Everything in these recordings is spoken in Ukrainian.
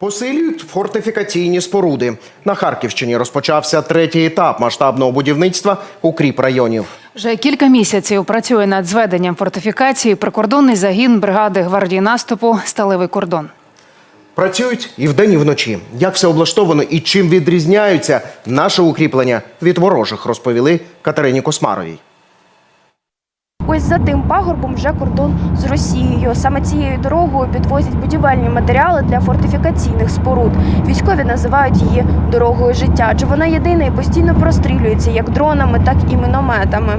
Посилюють фортифікаційні споруди. На Харківщині розпочався третій етап масштабного будівництва укріп районів. Вже кілька місяців працює над зведенням фортифікації прикордонний загін бригади гвардії наступу Сталевий кордон. Працюють і вдень, і вночі. Як все облаштовано і чим відрізняються наше укріплення від ворожих, розповіли Катерині Космаровій. Ось за тим пагорбом вже кордон з Росією. Саме цією дорогою підвозять будівельні матеріали для фортифікаційних споруд. Військові називають її дорогою життя, адже вона єдина і постійно прострілюється як дронами, так і мінометами.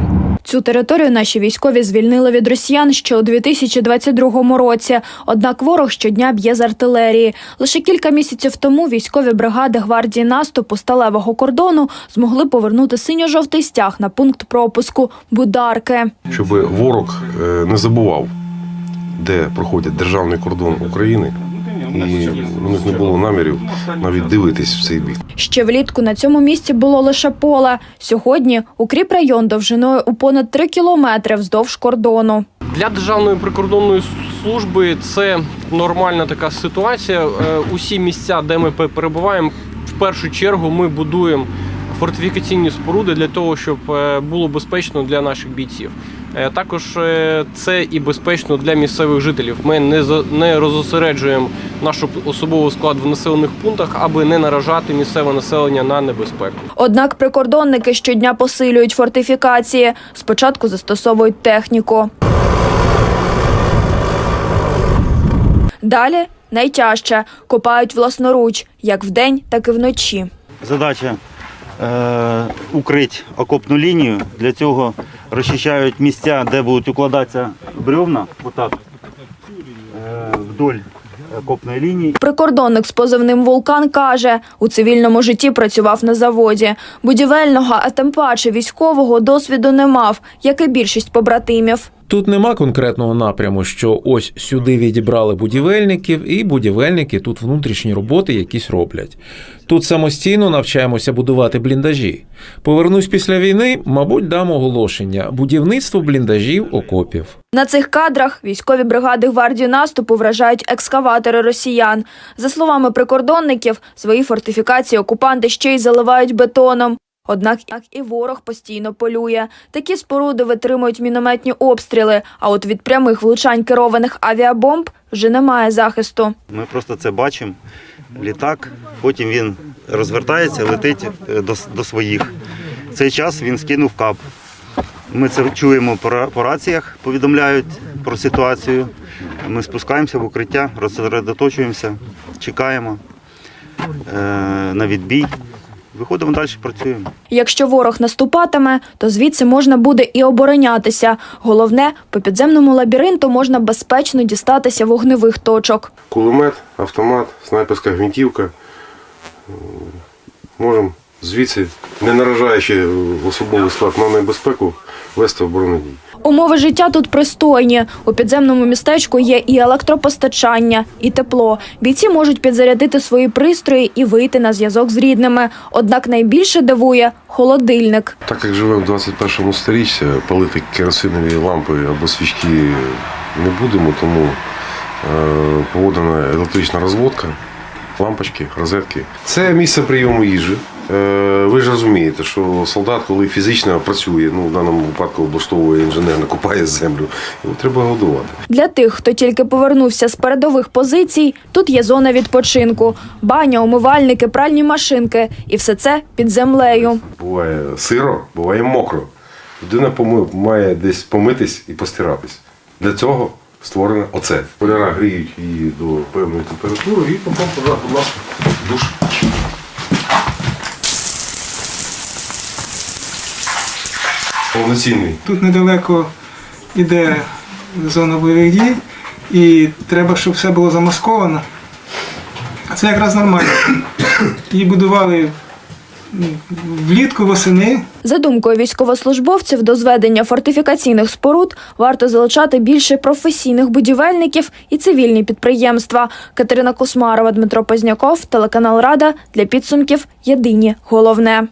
Цю територію наші військові звільнили від росіян ще у 2022 році. Однак ворог щодня б'є з артилерії. Лише кілька місяців тому військові бригади гвардії наступу сталевого кордону змогли повернути синьо-жовтий стяг на пункт пропуску Бударки. щоб ворог е, не забував, де проходить державний кордон України, і у них не було намірів навіть дивитись в цей бік. Ще влітку на цьому місці було лише поле. Сьогодні укріп район довжиною у понад 3 кілометри вздовж кордону. Для Державної прикордонної служби це нормальна така ситуація. Е, Усі місця, де ми перебуваємо, в першу чергу ми будуємо фортифікаційні споруди для того, щоб е, було безпечно для наших бійців. Е, Також е, це і безпечно для місцевих жителів. Ми не не розосереджуємо наш особовий склад в населених пунктах, аби не наражати місцеве населення на небезпеку. Однак прикордонники щодня посилюють фортифікації. Спочатку застосовують техніку. Далі найтяжче копають власноруч, як вдень, так і вночі. Задача е, укрити окопну лінію. Для цього розчищають місця, де будуть укладатися бревна, отак, е, вдоль окопної лінії. Прикордонник з позивним Вулкан каже, у цивільному житті працював на заводі. Будівельного, а тим паче військового досвіду не мав, як і більшість побратимів. Тут нема конкретного напряму, що ось сюди відібрали будівельників, і будівельники тут внутрішні роботи якісь роблять. Тут самостійно навчаємося будувати бліндажі. Повернусь після війни, мабуть, дам оголошення: будівництво бліндажів окопів. На цих кадрах військові бригади гвардії наступу вражають екскаватори росіян. За словами прикордонників, свої фортифікації окупанти ще й заливають бетоном. Однак і ворог постійно полює. Такі споруди витримують мінометні обстріли, а от від прямих влучань керованих авіабомб вже немає захисту. Ми просто це бачимо. Літак, потім він розвертається, летить е, до, до своїх. Цей час він скинув кап. Ми це чуємо по раціях, повідомляють про ситуацію. Ми спускаємося в укриття, розсередоточуємося, чекаємо е, на відбій. Виходимо далі, працюємо. Якщо ворог наступатиме, то звідси можна буде і оборонятися. Головне, по підземному лабіринту можна безпечно дістатися вогневих точок. Кулемет, автомат, снайперська гвинтівка. Можемо звідси, не наражаючи особовий склад на небезпеку, вести оборону дій. Умови життя тут пристойні. У підземному містечку є і електропостачання, і тепло. Бійці можуть підзарядити свої пристрої і вийти на зв'язок з рідними. Однак найбільше дивує холодильник. Так як живемо в 21 сторіччі, палити керосинові лампи або свічки не будемо, тому е, поводена електрична розводка, лампочки, розетки. Це місце прийому їжі. Е, ви ж розумієте, що солдат, коли фізично працює, ну в даному випадку облаштовує інженерно, купає землю, його треба годувати. Для тих, хто тільки повернувся з передових позицій, тут є зона відпочинку, баня, умивальники, пральні машинки, і все це під землею. Буває сиро, буває мокро. Людина має десь помитись і постиратись. Для цього створено оце. Поляра гріють її до певної температури і потім, будь ласка, душ. Повноцінний. Тут недалеко йде зона бойових дій, і треба, щоб все було замасковано. Це якраз нормально. Її будували влітку, восени. За думкою військовослужбовців, до зведення фортифікаційних споруд варто залучати більше професійних будівельників і цивільні підприємства. Катерина Космарова, Дмитро Позняков, телеканал Рада для підсумків Єдині головне.